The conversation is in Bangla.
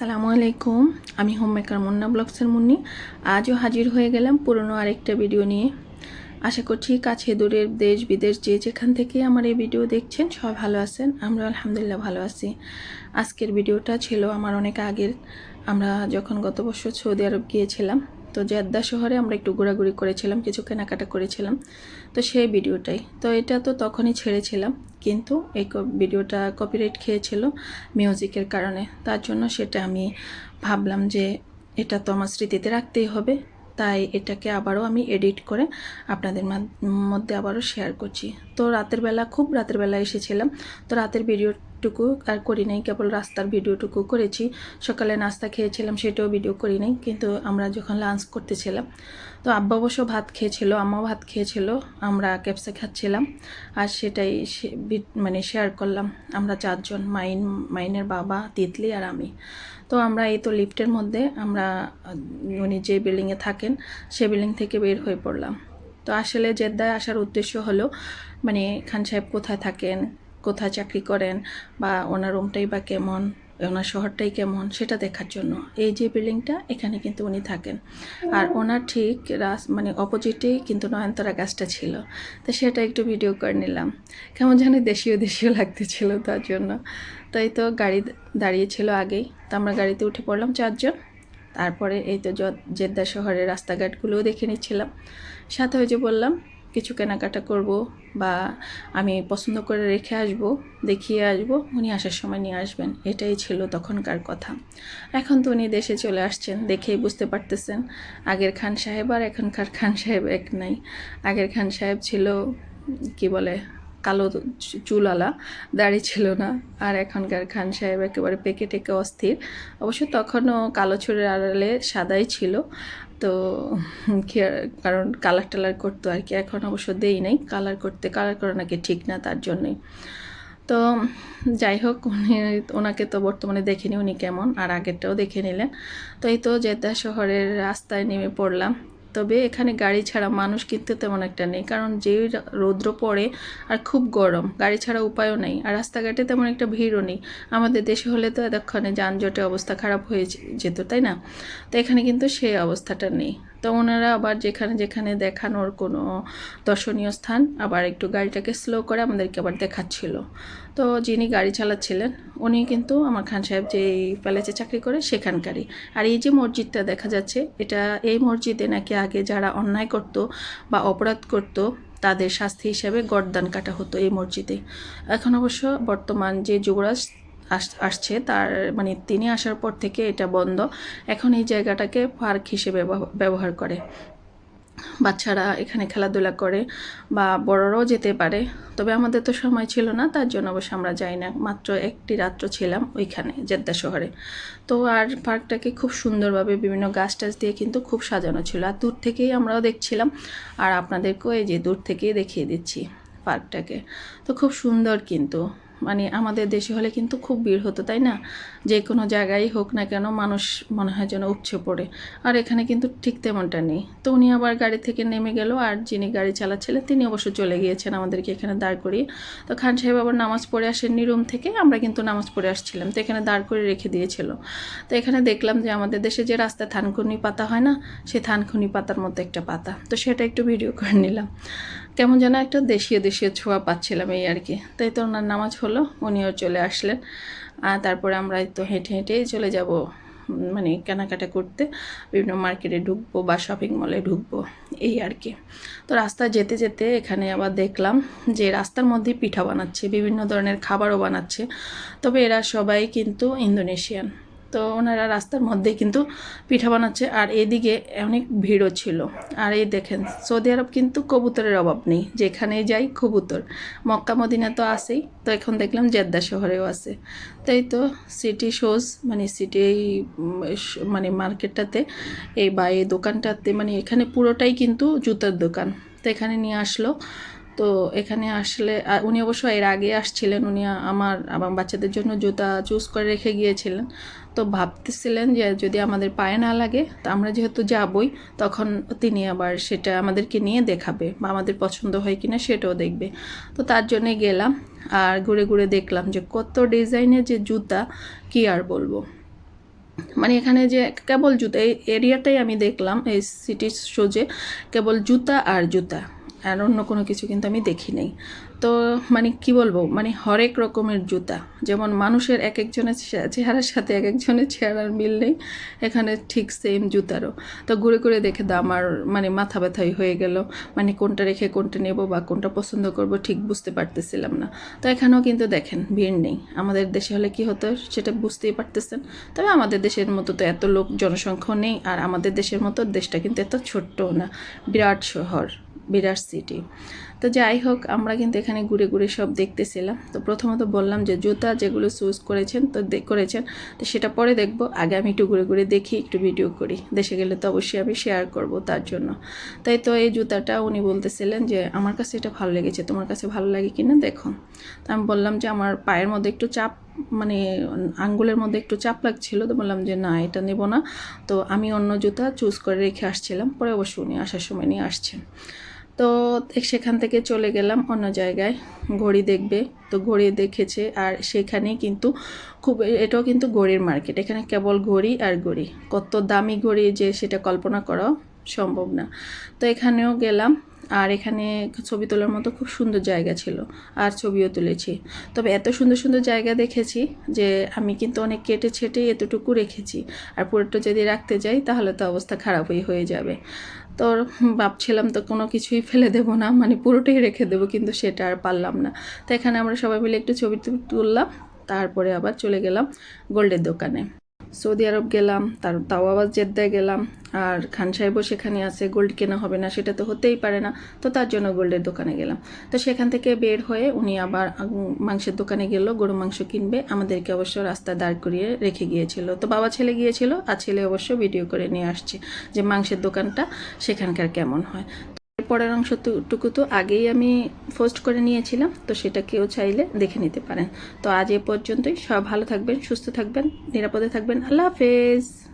আসসালামু আলাইকুম, আমি হোম মেকার মুন্না ব্লগসের মুন্নি। আজও হাজির হয়ে গেলাম পুরনো আরেকটা ভিডিও নিয়ে। আশা করছি কাছে দূরের দেশ, বিদেশ যে যেখান থেকে আমার এই ভিডিও দেখছেন সবাই ভালো আছেন আমরা আলহামদুলিল্লাহ ভালো আছি। আজকের ভিডিওটা ছিল আমার অনেক আগের। আমরা যখন গত বছর সৌদি আরব গিয়েছিলাম তো জেদ্দা শহরে আমরা একটু ঘোরাঘুরি করেছিলাম, কিছু কেনাকাটা করেছিলাম। তো সেই ভিডিওটাই। তো এটা তো তখনই ছেড়েছিলাম, কিন্তু এই ভিডিওটা কপিরাইট খেয়েছিল মিউজিকের কারণে। তার জন্য সেটা আমি ভাবলাম যে এটা তো আমার স্মৃতিতে রাখতেই হবে, তাই এটাকে আবারও আমি এডিট করে আপনাদের মাধ- মধ্যে আবারও শেয়ার করছি। তো রাতের বেলা, খুব রাতের বেলা এসেছিলাম। তো রাতের ভিডিওটুকু আর করি নাই, কেবল রাস্তার ভিডিওটুকু করেছি। সকালে নাস্তা খেয়েছিলাম, সেটাও ভিডিও করি নাই, কিন্তু আমরা যখন লাঞ্চ করতেছিলাম, তো আব্বা অবশ্য ভাত খেয়েছিল, আম্মাও ভাত খেয়েছিল, আমরা ক্যাপসা খাচ্ছিলাম, আর সেটাই মানে শেয়ার করলাম। আমরা চারজন, মাইন, মাইনের বাবা, তিতলি আর আমি। তো আমরা এই তো লিফটের মধ্যে, আমরা উনি যে বিল্ডিংয়ে থাকেন, সে বিল্ডিং থেকে বের হয়ে পড়লাম। তো আসলে জেদ্দায় আসার উদ্দেশ্য হলো মানে খান সাহেব কোথায় থাকেন কোথায় চাকরি করেন বা ওনার রুমটাই বা কেমন ওনার শহরটাই কেমন সেটা দেখার জন্য। এই যে বিল্ডিংটা এখানে কিন্তু উনি থাকেন। আর ওনার ঠিক রাস মানে অপোজিটেই কিন্তু নয়নতারা গাছটা ছিল। তো সেটা একটু ভিডিও করে নিলাম। কেমন জানি দেশীয় দেশীয় লাগতেছিল তার জন্য। তাই তো গাড়ি দাঁড়িয়েছিল আগেই। তো আমরা গাড়িতে উঠে পড়লাম চারজন। তারপরে এই তো জেদ্দা শহরের রাস্তাঘাটগুলোও দেখে নিচ্ছিলাম। সাথে ওই যে বললাম কিছু কেনাকাটা করব বা আমি পছন্দ করে রেখে আসব, দেখিয়ে আসব, উনি আসার সময় নিয়ে আসবেন। এটাই ছিল তখনকার কথা। এখন তো উনি দেশে চলে আসছেন, দেখেই বুঝতে পারতেছেন। আগের খান সাহেব আর এখনকার খান সাহেব এক নাই। আগের খান সাহেব ছিল, কি বলে, কালো চু- চুলওয়ালা, দাড়ি ছিল না। আর এখনকার খান সাহেব একেবারে পেকে টেকে অস্থির। অবশ্য তখনও কালো চুলের আড়ালে সাদাই ছিল। তো কারণ কালার টালার করতো আর কি, এখন অবশ্য দেই নাই। কালার করতে কালার করা নাকি ঠিক না তার জন্যই। তো যাই হোক, উনি, ওনাকে তো বর্তমানে দেখেনি উনি কেমন, আর আগেরটাও দেখে নিলেন। তো এই তো জেদ্দা শহরের রাস্তায় নেমে পড়লাম। তবে এখানে গাড়ি ছাড়া মানুষ কিন্তু তেমন একটা নেই। কারণ যে রৌদ্র পড়ে আর খুব গরম, গাড়ি ছাড়া উপায়ও নেই। আর রাস্তাঘাটে তেমন একটা ভিড়ও নেই। আমাদের দেশে হলে তো এতক্ষণে যানজটে অবস্থা খারাপ হয়ে যেত, তাই না? তো এখানে কিন্তু সেই অবস্থাটা নেই। তো ওনারা আবার যেখানে যেখানে দেখানোর কোনো দর্শনীয় স্থান, আবার একটু গাড়িটাকে স্লো করে আমাদেরকে আবার দেখাচ্ছিল। তো যিনি গাড়ি চালাচ্ছিলেন, উনি কিন্তু আমার খান সাহেব যে এই প্যালেসে চাকরি করে সেখানকারই। আর এই যে মসজিদটা দেখা যাচ্ছে, এটা এই মসজিদে নাকি আগে যারা অন্যায় করত বা অপরাধ করত, তাদের শাস্তি হিসেবে গরদান কাটা হতো এই মসজিদে। এখন অবশ্য বর্তমান যে যুবরাজ আসছে। তার মানে তিনি আসার পর থেকে এটা বন্ধ। এখন এই জায়গাটাকে পার্ক হিসেবে ব্যবহার করে। বাচ্চারা এখানে খেলাধুলা করে বা বড়রাও যেতে পারে। তবে আমাদের তো সময় ছিল না, তার জন্য অবশ্য আমরা যাই না। মাত্র একটি রাত্র ছিলাম ওইখানে, জেদ্দা শহরে। তো আর পার্কটাকে খুব সুন্দরভাবে বিভিন্ন গাছ টাছ দিয়ে কিন্তু খুব সাজানো ছিল। আর দূর থেকেই আমরাও দেখছিলাম। আর আপনাদেরকেও এই যে দূর থেকেই দেখিয়ে দিচ্ছি পার্কটাকে। তো খুব সুন্দর কিন্তু। মানে আমাদের দেশে হলে কিন্তু খুব ভিড় হতো, তাই না? যে কোনো জায়গায় হোক না কেন মানুষ মনে হয় যেন উপচে পড়ে। আর এখানে কিন্তু ঠিক তেমনটা নেই। তো উনি আবার গাড়ি থেকে নেমে গেল আর যিনি গাড়ি চালাচ্ছিলেন তিনি অবশ্য চলে গিয়েছেন আমাদেরকে এখানে দাঁড় করিয়ে। তো খান সাহেব আবার নামাজ পড়ে আসেননি রুম থেকে, আমরা কিন্তু নামাজ পড়ে আসছিলাম। তো এখানে দাঁড় করে রেখে দিয়েছিল। তো এখানে দেখলাম যে আমাদের দেশে যে রাস্তায় থানকুনি পাতা হয় না সেই থানকুনি পাতার মতো একটা পাতা। তো সেটা একটু ভিডিও করে নিলাম। কেমন যেন একটা দেশীয় দেশীয় ছোঁয়া পাচ্ছিলাম এই আর কি। তাই তো ওনার নামাজ হলো, উনিও চলে আসলেন। আর তারপরে আমরা তো হেঁটে, হেঁটেই চলে যাব মানে কেনাকাটা করতে। বিভিন্ন মার্কেটে ঢুকবো বা শপিং মলে ঢুকবো, এই আর কি। তো রাস্তায় যেতে যেতে এখানে আবার দেখলাম যে রাস্তার মধ্যেই পিঠা বানাচ্ছে, বিভিন্ন ধরনের খাবারও বানাচ্ছে। তবে এরা সবাই কিন্তু ইন্দোনেশিয়ান। তো ওনারা রাস্তার মধ্যেই কিন্তু পিঠা বানাচ্ছে। আর এদিকে অনেক ভিড়ও ছিল। আর এই দেখেন, সৌদি আরব কিন্তু কবুতরের অভাব নেই। যেখানে যাই কবুতর। মক্কা, মদিনা তো আছেই। তো এখন দেখলাম জেদ্দা শহরেও আছে। তাই তো সিটি শোজ মানে সিটি মানে মার্কেটটাতে, এই বা এই দোকানটাতে মানে এখানে পুরোটাই কিন্তু জুতার দোকান। তো এখানে নিয়ে আসলো। তো এখানে আসলে উনি অবশ্য এর আগে আসছিলেন। উনি আমার আমার বাচ্চাদের জন্য জুতা চুজ করে রেখে গিয়েছিলেন। তো ভাবতেছিলেন যে যদি আমাদের পায়ে না লাগে, তো আমরা যেহেতু যাবই, তখন তিনি আবার সেটা আমাদেরকে নিয়ে দেখাবে বা আমাদের পছন্দ হয় কিনা সেটাও দেখবে। তো তার জন্যে গেলাম আর ঘুরে ঘুরে দেখলাম যে কত ডিজাইনের যে জুতা, কি আর বলব? মানে এখানে যে কেবল জুতা, এই এরিয়াটাই আমি দেখলাম, এই সিটি শোজে কেবল জুতা আর জুতা। আর অন্য কোনো কিছু কিন্তু আমি দেখি নাই। তো মানে কি বলব মানে হরেক রকমের জুতা। যেমন মানুষের এক একজনের চেহারার সাথে এক একজনের চেহারার মিল নেই, এখানে ঠিক সেম জুতারও। তো ঘুরে ঘুরে দেখে দাম আর মানে মাথা ব্যথাই হয়ে গেল। মানে কোনটা রেখে কোনটা নেব বা কোনটা পছন্দ করব ঠিক বুঝতে পারতেছিলাম না। তো এখানেও কিন্তু দেখেন, ভিড় নেই। আমাদের দেশে হলে কি হতো সেটা বুঝতেই পারতেছেন। তবে আমাদের দেশের মতো তো এত লোক জনসংখ্যা নেই। আর আমাদের দেশের মতো দেশটা কিন্তু এত ছোট্টও না। বিরাট শহর। বিরাট সিটি। তো যাই হোক, আমরা কিন্তু এখানে ঘুরে ঘুরে সব দেখতেছিলাম। তো প্রথমত বললাম যে, জুতা যেগুলো চুজ করেছেন, তো করেছেন, তো সেটা পরে দেখব। আগে আমি একটু ঘুরে ঘুরে দেখি, একটু ভিডিও করি। দেশে গেলে তো অবশ্যই আমি শেয়ার করব তার জন্য। তাই তো এই জুতাটা উনি বলতেছিলেন যে, আমার কাছে এটা ভালো লেগেছে, তোমার কাছে ভালো লাগে কিনা দেখো। তো আমি বললাম যে, আমার পায়ের মধ্যে একটু চাপ মানে আঙ্গুলের মধ্যে একটু চাপ লাগছিল। তো বললাম যে, না, এটা নেব না। তো আমি অন্য জুতা চুজ করে রেখে আসছিলাম। পরে অবশ্য উনি আসার সময় নিয়ে আসছেন। তো সেখান থেকে চলে গেলাম অন্য জায়গায়। ঘড়ি দেখবে, তো ঘড়ি দেখেছে আর সেখানেই কিন্তু খুব, এটাও কিন্তু ঘড়ির মার্কেট এখানে কেবল ঘড়ি আর ঘড়ি। কত দামি ঘড়ি যে সেটা কল্পনা করা সম্ভব না। তো এখানেও গেলাম আর এখানে ছবি তোলার মতো খুব সুন্দর জায়গা ছিল আর ছবিও তুলেছি। তবে এত সুন্দর সুন্দর জায়গা দেখেছি যে আমি কিন্তু অনেক কেটে ছেটে এতটুকু রেখেছি। আর পুরোটা যদি রাখতে যাই তাহলে তো অবস্থা খারাপই হয়ে যাবে। তো ভাবছিলাম তো কোনো কিছুই ফেলে দেব না মানে পুরোটাই রেখে দেবো, কিন্তু সেটা আর পারলাম না। তো এখানে আমরা সবাই মিলে একটু ছবি তুললাম, তারপরে আবার চলে গেলাম গোল্ডের দোকানে। সৌদি আরব গেলাম, তার তাও আবার জেদ্দায় গেলাম, আর খান সাহেবও সেখানে আছে গোল্ড কেনা হবে না, সেটা তো হতেই পারে না, তো তার জন্য গোল্ডের দোকানে গেলাম। তো সেখান থেকে বের হয়ে উনি আবার মাংসের দোকানে গেল গরু মাংস কিনবে, আমাদেরকে অবশ্য রাস্তা দাঁড় করিয়ে রেখে গিয়েছিল। তো বাবা ছেলে গিয়েছিল, আর ছেলে অবশ্য ভিডিও করে নিয়ে আসছে যে মাংসের দোকানটা সেখানকার কেমন হয়। পরের অংশটুকু তো আগেই আমি পোস্ট করে নিয়েছিলাম, তো সেটা কেউ চাইলে দেখে নিতে পারেন। তো আজ এ পর্যন্তই, সব ভালো থাকবেন, সুস্থ থাকবেন, নিরাপদে থাকবেন। আল্লাহ হাফেজ।